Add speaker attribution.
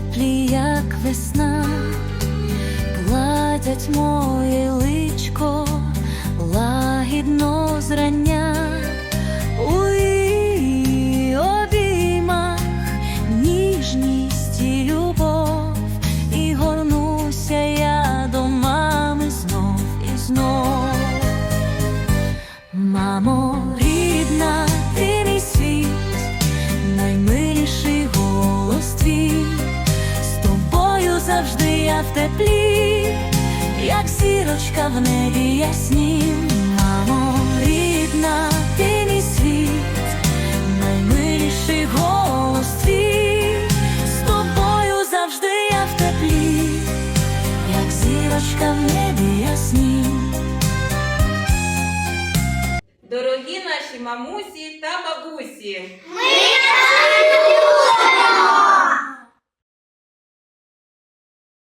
Speaker 1: теплі, як весна, гладять моє личко лагідно зрання. В теплі, як зірочка в небі яснім. Мамо, рідна, ти мій світ, наймиліший голос твій, з тобою завжди я в теплі, як зірочка в небі яснім.
Speaker 2: Дорогі наші мамусі та бабусі!
Speaker 3: Ми